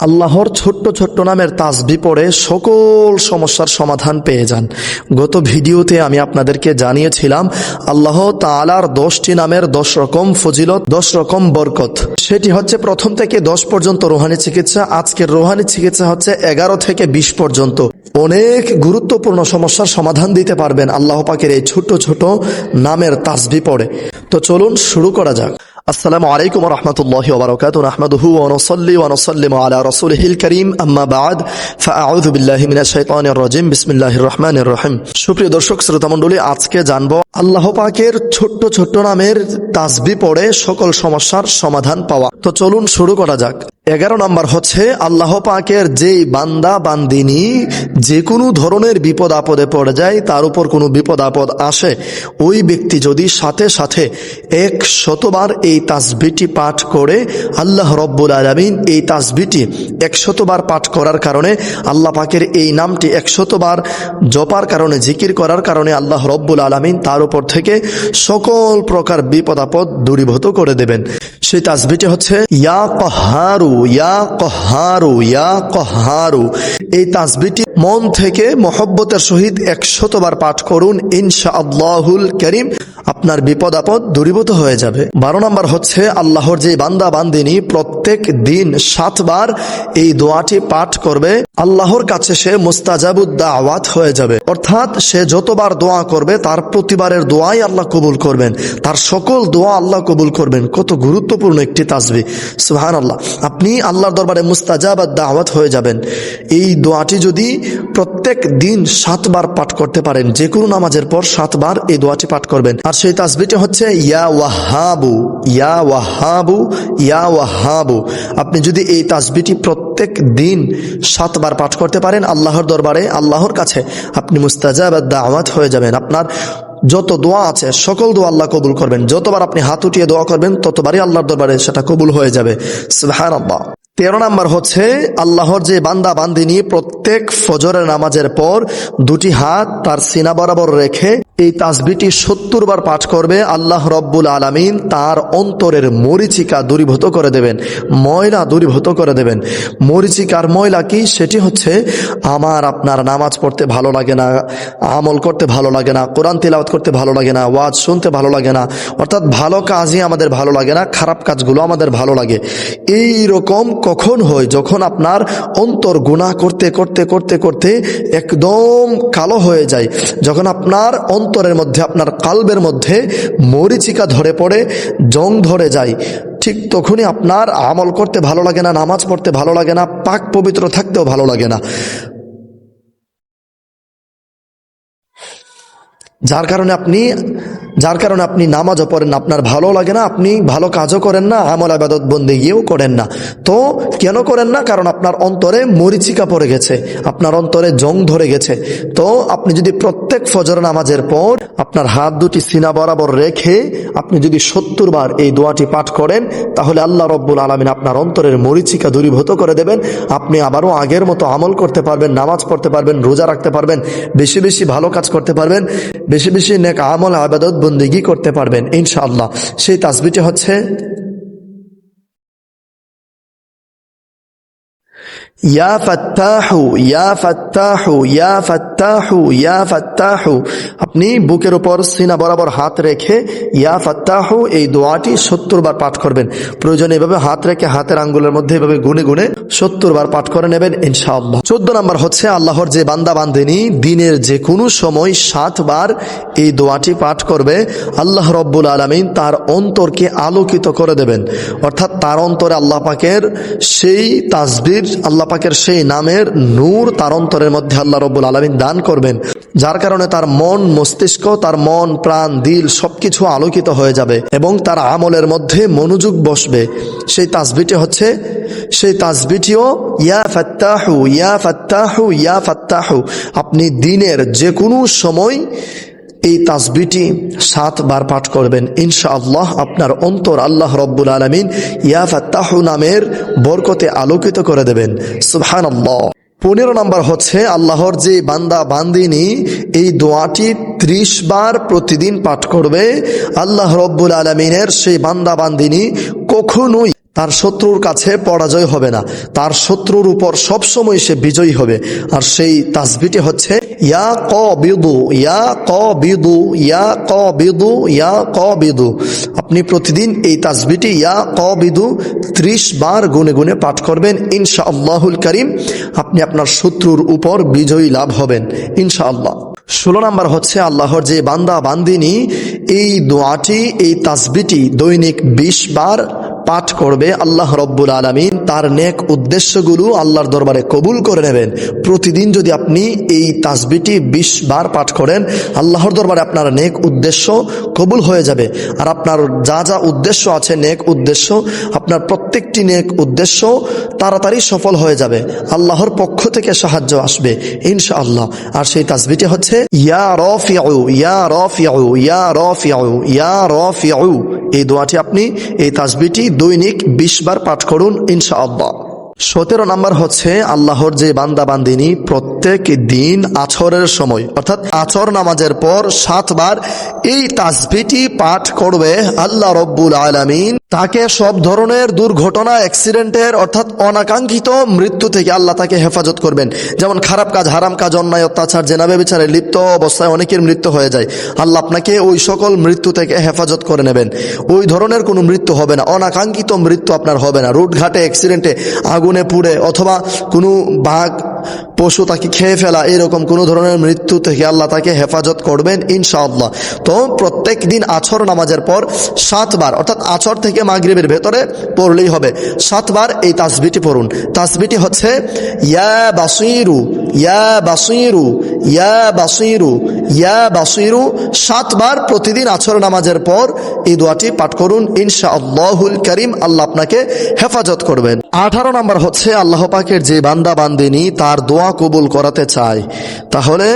আল্লাহর ছোট্ট ছোট্ট নামের তাসবি পড়ে সকল সমস্যার সমাধান পেয়ে যান। গত ভিডিওতে আমি আপনাদেরকে জানিয়েছিলাম, আল্লাহ তালার দশটি নামের দশ রকম ফজিলত, দশ রকম বরকত। সেটি হচ্ছে প্রথম থেকে দশ পর্যন্ত রোহানি চিকিৎসা, আজকের রোহানি চিকিৎসা হচ্ছে এগারো থেকে বিশ পর্যন্ত। অনেক গুরুত্বপূর্ণ সমস্যার সমাধান দিতে পারবেন আল্লাহ পাকের এই ছোট ছোট নামের তাসবি পড়ে। তো চলুন শুরু করা যাক। আসসালামু আলাইকুম রহমতুল্লাহ ওবরাকাত নাহমাদুহু ওনসল্লি ওনসল্লিম আলা রসুলহিল করিম। আম্মা বাদ। ফাআউযু বিল্লাহি মিনাশ শাইতানির রাজিম। বিসমিল্লাহির রহমানির রহিম। সুপ্রিয় দর্শক, শ্রোতা মণ্ডলী, আজকে জানব আল্লাহ পাকের ছোট্ট ছোট্ট নামের তাসবি পড়ে সকল সমস্যার সমাধান পাওয়া। তো চলুন শুরু করা যাক। এগারো নম্বর হচ্ছে, আল্লাহ পাকের যেই বান্দা, বান্দিনী যে কোনো ধরনের বিপদ আপদে পড়ে যায়, তার উপর কোনো বিপদ আপদ আসে। ওই ব্যক্তি যদি সাথে সাথে এক শতবার এই তাসবিটি পাঠ করে আল্লাহ রব্বুল আলমিন এই তাসবিটি একশতবার পাঠ করার কারণে আল্লাহ পাকের এই নামটি একশতবার জপার কারণে, জিকির করার কারণে আল্লাহ রব্বুল আলমিন তার উপর থেকে সকল প্রকার বিপদ আপদ দূরীভূত করে দেবেন। সেই তাসবিটি হচ্ছে, ইয়া কহারু ইয়া কহারু ইয়া কহারু। এই তাসবিটি মন থেকে মহব্বতের সহিত একশতবার পাঠ করুন ইনশা আল্লাহুল করিম। আপনার বিপদ আপদ দূরীভূত হয়ে যাবে। বারো নম্বর হচ্ছে, আল্লাহর যে বান্দা বান্দিনী প্রত্যেক দিন সাতবার এই দোয়াটি পাঠ করবে। আল্লাহর কাছে সে মুস্তাজাবুদ্দা আওয়াত হয়ে যাবে। অর্থাৎ সে যতবার দোয়া করবে, তার প্রতিবারের দোয়াই আল্লাহ কবুল করবেন। তার সকল দোয়া আল্লাহ কবুল করবেন। কত গুরুত্বপূর্ণ একটি তাসবি সুহান আল্লাহ আপনি আল্লাহর দরবারে মুস্তাজাবাদ আওয়াত হয়ে যাবেন। এই দোয়াটি যদি প্রত্যেক দিন সাতবার পাঠ করতে পারেন যে কোনো নামাজের পর সাতবার এই দোয়াটি পাঠ করবেন। আর সেই তাসবিটি হচ্ছে, ইয়া ওয়াহাবু ইয়া ওয়াহাবু ইয়া ওয়াহাবু। আপনি যদি এই তাসবিটি প্রত্যেক দিন সাতবার পাঠ করতে পারেন আল্লাহর দরবারে, আল্লাহর কাছে। আপনি মুস্তাজাবাদ দাওয়াত হয়ে যাবেন। আপনার যত দোয়া আছে, সকল দোয়া আল্লাহ কবুল করবেন। যতবার আপনি হাত উঠিয়ে দোয়া করবেন, ততবারই আল্লাহর দরবারে সেটা কবুল হয়ে যাবে। তেরো নাম্বার হচ্ছে, আল্লাহর যে বান্দা বান্দিনী প্রত্যেক ফজরের নামাজের পর দুটি হাত তার সিনা বরাবর রেখে এই তাসবিটি সত্তর বার পাঠ করবে, আল্লাহ রব্বুল আলমিন তার অন্তরের মরিচিকা দূরীভূত করে দেবেন, ময়লা দূরীভূত করে দেবেন। মরিচিকার ময়লা কি? সেটি হচ্ছে, আমার আপনার নামাজ পড়তে ভালো লাগে না, আমল করতে ভালো লাগে না, কোরআন তিলাওয়াত করতে ভালো লাগে না, ওয়াজ শুনতে ভালো লাগে না, অর্থাৎ ভালো কাজই আমাদের ভালো লাগে না, খারাপ কাজগুলো আমাদের ভালো লাগে। এই রকম কখন হয় যখন আপনার অন্তর গুণা করতে করতে করতে করতে একদম কালো হয়ে যায়। যখন আপনার অন্তরের মধ্যে, আপনার কালবের মধ্যে মরিচিকা ধরে পড়ে, জং ধরে যায়, ঠিক তখনই আপনার আমল করতে ভালো লাগে না, নামাজ পড়তে ভালো লাগে না, পাক পবিত্র থাকতেও ভালো লাগে না। যার কারণে আপনি যার কারণে আপনি নামাজও পড়েন না, আপনার ভালো লাগে না, আপনি ভালো কাজও করেন না, আমল আবাদত বন্দে গিয়েও করেন না। তো কেন করেন না? কারণ আপনার অন্তরে মরিচিকা পড়ে গেছে, আপনার অন্তরে জং ধরে গেছে। তো আপনি যদি প্রত্যেক ফজর নামাজের পর আপনার হাত দুটি সিনা বরাবর রেখে আপনি যদি সত্তর বার এই দোয়াটি পাঠ করেন, তাহলে আল্লাহ রব্বুল আলমিন আপনার অন্তরের মরিচিকা দূরীভূত করে দেবেন। আপনি আবারও আগের মতো আমল করতে পারবেন, নামাজ পড়তে পারবেন, রোজা রাখতে পারবেন, বেশি বেশি ভালো কাজ করতে পারবেন, বেশি বেশি নেক আমল আবাদত বন্দিগি করতে পারবেন ইনশাআল্লাহ। সেই তাসবিটি হচ্ছে ইয়া ফাত্তাহু ইয়া ফাত্তাহু ইয়া ফাত্তাহু ইয়া ফাত্তাহু আপনি বুকের উপর সিনা বরাবর হাত রেখে ইয়া ফাত্তাহু এই দোয়াটি সত্তর বার পাঠ করবেন। প্রয়োজনে এভাবে হাত রেখে হাতের আঙ্গুলের মধ্যে এভাবে গুনে গুনে সত্তর বার পাঠ করে নেবেন, ইনশাআল্লাহ। চোদ্দ নম্বর হচ্ছে, আল্লাহর যে বান্দা বান্দিনী, দিনের যে কোনো সময় সাতবার এই দোয়াটি পাঠ করবে। আল্লাহ রব্বুল আলমিন তার অন্তরকে আলোকিত করে দেবেন। অর্থাৎ তার অন্তরে আল্লাহ পাকের সেই তাসবির আল্লাহ পাকের সেই নামের নূর তার অন্তরের মধ্যে আল্লাহ রব্বুল আলমিন দান করবেন, যার কারণে তার মন মস্তিষ্ক, তার মন, প্রাণ, দিল সবকিছু আলোকিত হয়ে যাবে এবং তার আমলের মধ্যে মনোযোগ বসবে। সেই তাসবিটি হচ্ছে, সেই তাসবিটিও ইয়া ফাত্তাহু ইয়া ফাত্তাহু ইয়া ফাত্তাহু, আপনি দিনের যে কোনো সময় এই তাসবিটি সাতবার পাঠ করবেন। ইনশাআল্লাহ আপনার অন্তর আল্লাহ রব্বুল আলমিন ইয়া ফাত্তাহু নামের বরকতে আলোকিত করে দেবেন। সুবহান পনেরো নম্বর হচ্ছে আল্লাহর যে বান্দা বান্দিনী, এই দোয়াটি ত্রিশ বার প্রতিদিন পাঠ করবে। আল্লাহ রব্বুল আলমিনের সেই বান্দা বান্দিনী কখনোই তার শত্রুর কাছে পরাজয় হবে না। তার শত্রুর উপর সবসময় সে বিজয়ী হবে। আর সেই তাসবিটি হচ্ছে ইয়া ক বিদু ইয়া ক বিদু ইয়া ক বিদু ইয়া ক বিদু আপনি প্রতিদিন এই তাসবিটি ইয়া ক বিদু ত্রিশ বার গুনে গুনে পাঠ করবেন। ইনশা আল্লাহুল করিম, আপনি আপনার শত্রুর উপর বিজয়ী লাভ হবেন। ইনশা আল্লাহ ষোলো নাম্বার হচ্ছে, আল্লাহর যে বান্দা বান্দিনী, এই দোয়াটি, এই তাসবিটি দৈনিক বিশ বার পাঠ করবে আল্লাহ রব্বুল আলমিন, তার নেক উদ্দেশ্যগুলো আল্লাহর দরবারে কবুল করে নেবেন। প্রতিদিন যদি আপনি এই তাসবিটি বিশ বার পাঠ করেন, আল্লাহর দরবারে আপনার নেক উদ্দেশ্য কবুল হয়ে যাবে। আর আপনার যা যা উদ্দেশ্য আছে নেক উদ্দেশ্য, আপনার প্রত্যেকটি নেক উদ্দেশ্য তাড়াতাড়ি সফল হয়ে যাবে। আল্লাহর পক্ষ থেকে সাহায্য আসবে ইনশা আল্লাহ আর সেই তাসবিটি হচ্ছে, ইয়া রফিউ ইয়া রফিউ ইয়া রফিউ ইয়া রফিউ। এই দোয়াটি আপনি এই তাজবিটি দৈনিক বিশবার পাঠ করুন ইনশা আল্লাহ সতেরো নাম্বার হচ্ছে আল্লাহর যে বান্দা বান্দিনী প্রত্যেক দিন আছরের সময়, অর্থাৎ আছর নামাজের পর সাতবার এই তাসবিটি পাঠ করবে আল্লাহ রব্বুল আলামিন। তাকে সব ধরনের দুর্ঘটনা, অ্যাক্সিডেন্টের, অর্থাৎ অনাকাঙ্ক্ষিত মৃত্যু থেকে আল্লাহ তাকে হেফাজত করবেন। যেমন খারাপ কাজ, হারাম কাজ, অন্যায়, অত্যাচার জেনাবে বিচারে লিপ্ত অবস্থায় অনেকের মৃত্যু হয়ে যায়। আল্লাহ আপনাকে ওই সকল মৃত্যু থেকে হেফাজত করে নেবেন। ওই ধরনের কোনো মৃত্যু হবে না। অনাকাঙ্ক্ষিত মৃত্যু আপনার হবে না। রুটঘাটে, অ্যাক্সিডেন্টে, আগুনে পুড়ে অথবা কোনো বাঘ, পশু তাকে খেয়ে ফেলা, এরকম কোনো ধরনের মৃত্যু থেকে আল্লাহ তাকে হেফাজত করবেন ইনশাআল্লাহ। তো প্রত্যেক দিন আছর নামাজের পর সাতবার, অর্থাৎ আছর থেকে মাগরিবের ভেতরে পড়লেই হবে। সাতবার এই তাসবিটি পড়ুন। তাসবিটি হচ্ছে, ইয়া বাসিরু ইয়া বাসিরু ইয়া বাসিরু ইয়া বাসিরু, সাতবার প্রতিদিন আছর নামাজের পর এই দোয়াটি পাঠ করুন। ইনশা আল্লাহুল করিম, আল্লাহ আপনাকে হেফাজত করবেন। আঠারো নম্বর হচ্ছে, আল্লাহ পাকের যে বান্দা বান্দিনী, তার দোয়া কবুল করাতে চায়। তাহলে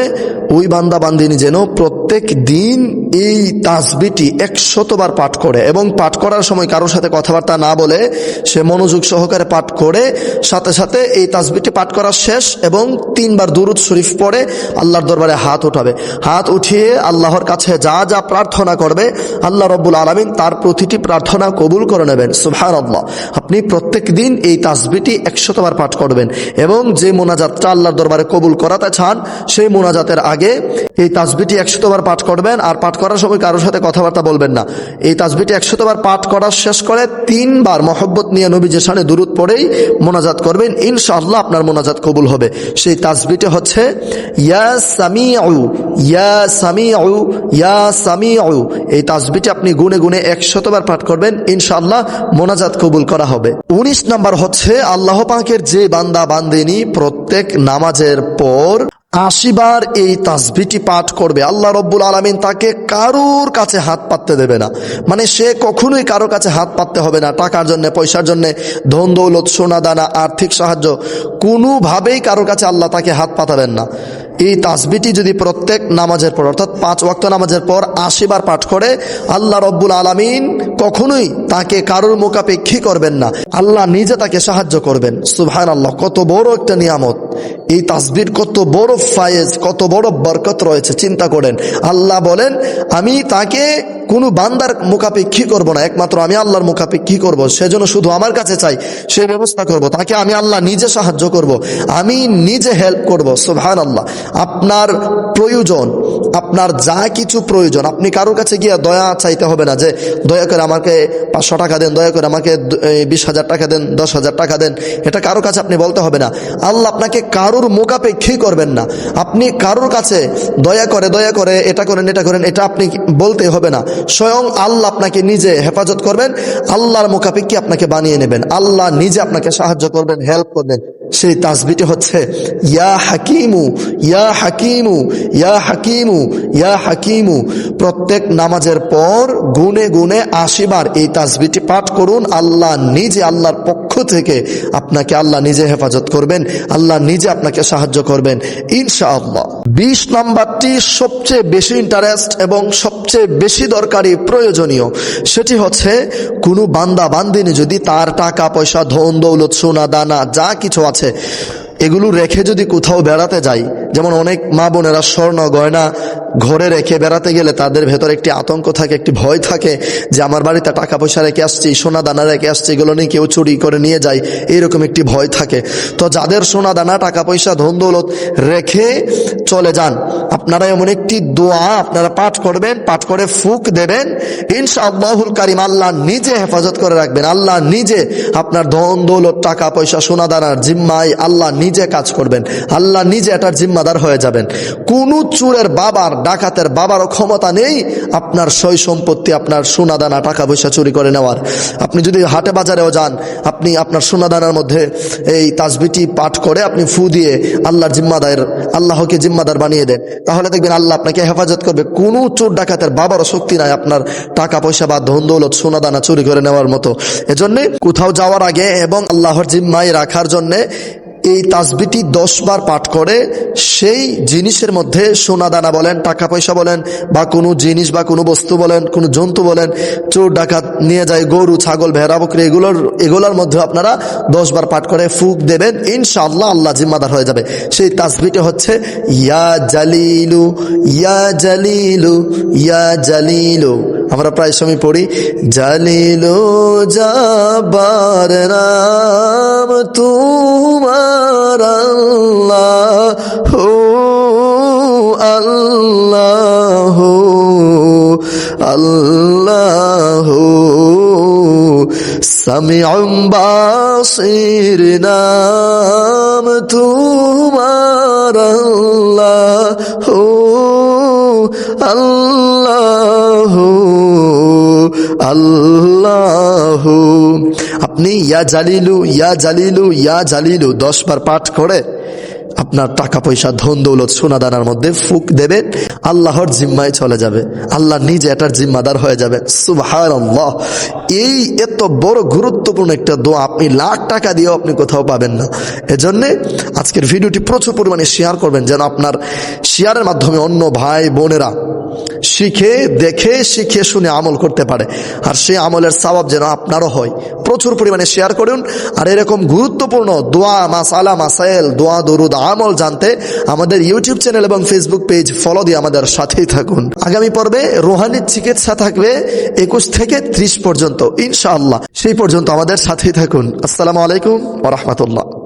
ওই বান্দা বান্দিনী যেন প্রত্যেক দিন এই তাসবিটি একশতবার পাঠ করে এবং পাঠ করার সময় কারোর সাথে কথাবার্তা না বলে সে মনোযোগ সহকারে পাঠ করে, সাথে সাথে এই তাসবিটি পাঠ করা শেষ এবং তিনবার দুরুদ শরীফ পড়ে আল্লাহর দরবারে হাত উঠাবে। হাত উঠিয়ে আল্লাহর কাছে যা যা প্রার্থনা করবে, আল্লাহ রব্বুল আলমিন তার প্রতিটি প্রার্থনা কবুল করে নেবেন। সুভার আল্লাহ আপনি প্রত্যেক দিন এই তাসবিটি একশতবার পাঠ করবেন এবং যে মোনাজাতটা আল্লাহর দরবারে কবুল করাতে চান, সেই মোনাজাতের আগে এই তাসবিটি একশতবার পাঠ করবেন আর পাঠ করার সময় কারোর সাথে কথাবার্তা বলবেন না। এই তাসবিটি একশতবার পাঠ করার শেষ করে তিনবার মহব্বত নিয়ে নবী যে সানে দূরত পড়েই মোনাজাত করবেন। ইনশাআল্লাহ আপনার মোনাজাত কবুল হবে। সেই তাসবিটি হচ্ছে, ইয়া সামিউ ইয়া সামিউ ইয়া সামিউ। এই তাসবিটি আপনি গুনে গুনে একশতবার পাঠ করবেন। ইনশাআল্লাহ মোনাজাত কবুল করা হবে। উনিশ নাম্বার হচ্ছে, আল্লাহ পাকের যে বান্দা বান্দিনী প্রত্যেক নামাজের পর আশিবার এই তাসবিটি পাঠ করবে। আল্লাহ রব্বুল আলমিন তাকে কারোর কাছে হাত পাততে দেবে না। মানে সে কখনোই কারও কাছে হাত পাততে হবে না। টাকার জন্য, পয়সার জন্য, ধন, দৌলত, সোনা, দানা, আর্থিক সাহায্য, কোনোভাবেই কারও কাছে আল্লাহ তাকে হাত পাতাবেন না। এই তাসবিটি যদি প্রত্যেক নামাজের পর, অর্থাৎ পাঁচ ওয়াক্ত নামাজের পর আশিবার পাঠ করে, আল্লাহ রব্বুল আলমিন কখনোই তাকে কারোর মোকাপেক্ষী করবেন না। আল্লাহ নিজে তাকে সাহায্য করবেন। সুভান আল্লাহ কত বড় একটা নিয়ামত। এই তাসবির কত বড় ফায়েজ, কত বড় বরকত রয়েছে, চিন্তা করেন। আল্লাহ বলেন, আমি তাকে কোনো বান্দার মোকাপেক্ষী করব না? একমাত্র আমি আল্লাহর মোকাপেক্ষী করব? সেজন্য শুধু আমার কাছে চাই, সে ব্যবস্থা করব, তাকে আমি আল্লাহ নিজে সাহায্য করব, আমি নিজে হেল্প করব সুভান আল্লাহ আপনার প্রয়োজন, আপনার যা কিছু প্রয়োজন, আপনি কারোর কাছে গিয়ে দয়া চাইতে হবে না যে, দয়া করে আমাকে পাঁচশো টাকা দেন, দয়া করে আমাকে বিশ হাজার টাকা দেন, দশ হাজার টাকা দেন, এটা কারোর কাছে আপনি বলতে হবে না। আল্লাহ আপনাকে কারোর মোকাপেক্ষী করবেন না। আপনি কারোর কাছে দয়া করে দয়া করে এটা করেন এটা করেন, এটা আপনি বলতে হবে না। স্বয়ং আল্লাহ আপনাকে নিজে হেফাজত করবেন, আল্লাহর মুখাপেক্ষি আপনাকে বানিয়ে নেবেন, আল্লাহ নিজে আপনাকে সাহায্য করবেন হেল্প করবেন। সেই তাসবিটি হচ্ছে, ইয়া হাকিমু ইয়া হাকিমু ইয়া হাকিমু ইয়া হাকিমু। প্রত্যেক নামাজের পর গুনে গুনে আশিবার এই তাসবিটি পাঠ করুন। আল্লাহ নিজে আল্লাহর পক্ষ থেকে আপনাকে আল্লাহ নিজে হেফাজত করবেন, আল্লাহ নিজে আপনাকে সাহায্য করবেন, ইনশাআল্লাহ। বিশ নাম্বারটি সবচেয়ে বেশি ইন্টারেস্ট এবং সবচেয়ে বেশি দরকারি প্রয়োজনীয়, সেটি হচ্ছে, কোনো বান্দা বান্দিনী যদি তার টাকা পয়সা ধন দৌলত সোনা দানা যা কিছু আছে এগুলো রেখে যদি কোথাও বেড়াতে যাই যেমন অনেক মা বোনেরা স্বর্ণ গয়না ঘরে রেখে বেড়াতে গেলে তাদের ভেতর একটি আতঙ্ক থাকে, একটি ভয় থাকে যে আমার বাড়িতে টাকা পয়সা রেখে আসছি, সোনা দানা রেখে আসছি, এগুলো নিয়ে কেউ চুরি করে নিয়ে যায়, এইরকম একটি ভয় থাকে। তো যাদের সোনা দানা, টাকা পয়সা, ধন দৌলত রেখে চলে যান, আপনারা এমন একটি দোয়া আপনারা পাঠ করবেন, পাঠ করে ফুক দেবেন, ইনশাআল্লাহুল কারিম আল্লাহ নিজে হেফাজত করে রাখবেন, আল্লাহ নিজে আপনার ধন দৌলত, টাকা পয়সা, সোনা দানার জিম্মায় আল্লাহ নিজে কাজ করবেন, আল্লাহ নিজে এটার জিম্মাদার হয়ে যাবেন। কোন চুরের বাবার ডাকাতের বাবারও ক্ষমতা নেই, আপনার সই সম্পত্তি, আপনার সোনাদানা টাকা পয়সা চুরি করে নেওয়ার। আপনি যদি হাটে বাজারেও যান, আপনি আপনার সোনাদানার মধ্যে এই তাজবিটি পাঠ করে আপনি ফু দিয়ে আল্লাহর জিম্মাদার, আল্লাহকে জিম্মাদার বানিয়ে দেন। তাহলে দেখবেন আল্লাহ আপনাকে হেফাজত করবে। কোনো চোর ডাকাতের বাবারও শক্তি নাই আপনার টাকা পয়সা বা ধন দৌলত, সোনাদানা চুরি করে নেওয়ার মতো। এজন্যে কোথাও যাওয়ার আগে এবং আল্লাহর জিম্মায় রাখার জন্যে এই তাসবিটি দশ বার পাঠ করে, সেই জিনিসের মধ্যে সোনা দানা বলেন টাকা পয়সা বলেন, বা কোনো জিনিস বা কোনো বস্তু বলেন, কোনো জন্তু বলেন, চোর ডাকাত নিয়ে যায়, গরু, ছাগল, ভেড়া, বকরি, এগুলোর এগুলোর মধ্যে আপনারা দশ বার পাঠ করে ফুক দেবেন, ইনশাআল্লাহ আল্লাহ জিম্মাদার হয়ে যাবে। সেই তাসবিটি হচ্ছে, ইয়া জালিলু ইয়া জালিলু ইয়া জালিলু। আমরা প্রায় সময় পড়ি, জালিলো যাবার নাম তোমার আল্লাহ হো আল্লাহ আল্লাহ। সামিউম বাসির নাম তোমার আল্লাহ আল্লাহ। আল্লাহ। আপনি ইয়া জালিলু ইয়া জালিলু ইয়া জালিলু দশবার পাঠ করে আপনার টাকা পয়সা ধন দৌলত সোনা দানার মধ্যে ফুক দেবেন আল্লাহর জিম্মায় চলে যাবে। আল্লাহ নিজে এটার জিম্মাদার হয়ে যাবে আল্লাহ এই এত বড় গুরুত্বপূর্ণ একটা দোয়া আপনি লাখ টাকা দিয়েও আপনি কোথাও পাবেন না। এজন্যে আজকের ভিডিওটি প্রচুর পরিমাণে শেয়ার করবেন যেন আপনার শেয়ারের মাধ্যমে অন্য ভাই, বোনেরা শিখে, দেখে, শিখে, শুনে আমল করতে পারে। আর সেই আমলের সবাব যেন আপনারও হয়। প্রচুর পরিমাণে শেয়ার করুন। আর এরকম গুরুত্বপূর্ণ দোয়া, মাসালা মাসাইল দোয়া, দরুদ আমল জানতে আমাদের ইউটিউব চ্যানেল এবং ফেসবুক পেজ ফলো দিয়ে আমাদের সাথেই থাকুন। আগামী পর্বে রোহানির চিকিৎসা থাকবে একুশ থেকে ত্রিশ পর্যন্ত, ইনশাআল্লাহ। সেই পর্যন্ত আমাদের সাথেই থাকুন। আসসালামু আলাইকুম ওরহমতুল্লাহ